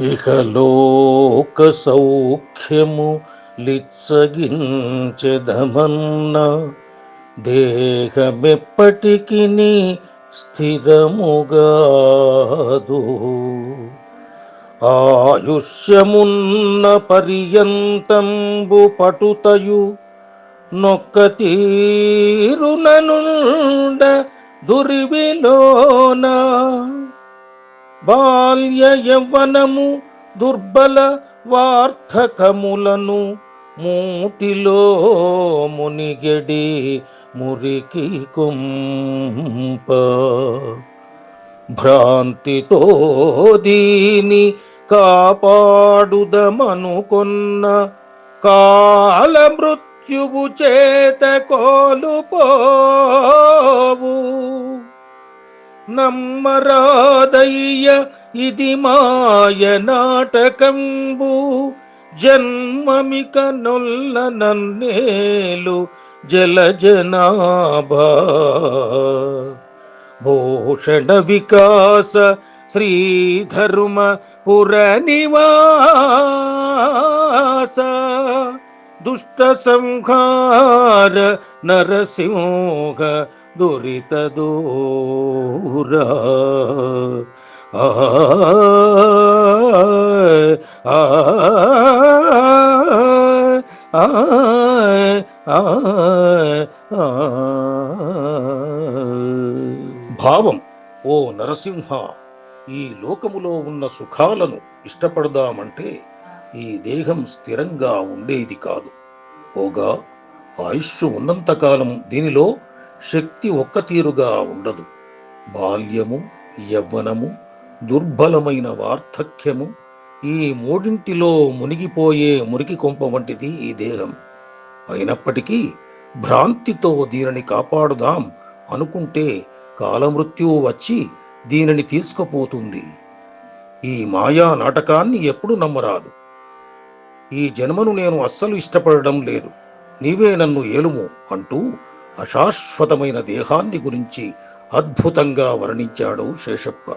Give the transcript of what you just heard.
ఇక లోక సౌఖ్యము లిచ్చగించెదమన్న దేహమెప్పటికి స్థిరముగాదు. ఆయుష్యమున్న పర్యంతంబు పటుతయు నొక్క తీరుననుండ దురివిలోనా బాల్య యవ్వనము దుర్బల వార్థకములను మూటిలో మునిగెడి మురికి కుంప. భ్రాంతితో దీని కాపాడుదమనుకొన్న కాల మృత్యువు చేత కోలుపో. నమ్మరాదయ్య ఇది మాయ నాటకంబు. జన్మమిక నొల్ల నన్నేలు జల జనాభా. భూషణ వికాస శ్రీధర్మ పుర నివాస. దుష్ట సంహార నరసింహ దురిత దూరా. ఆ ఆ ఆ భావం ఓ నరసింహ ఈ లోకములో ఉన్న సుఖాలను ఇష్టపడదామంటే ఈ దేహం స్థిరంగా ఉండేది కాదు. పోగా ఆయుష్ ఉన్నంతకాలం దీనిలో శక్తి ఒక్క తీరుగా ఉండదు. బాల్యము యవ్వనము దుర్బలమైన వార్ధక్యము ఈ మూడింటిలో మునిగిపోయే మురికి కొంప వంటిది ఈ దేహం. అయినప్పటికీ భ్రాంతితో దీనిని కాపాడుదాం అనుకుంటే కాలమృత్యువు వచ్చి దీనిని తీసుకుపోతుంది. ఈ మాయా నాటకాన్ని ఎప్పుడు నమ్మరాదు. ఈ జన్మను నేను అస్సలు ఇష్టపడడం లేదు. నీవే నన్ను ఏలుము అంటూ అశాశ్వతమైన దేహాన్ని గురించి అద్భుతంగా వర్ణించాడు శేషప్ప.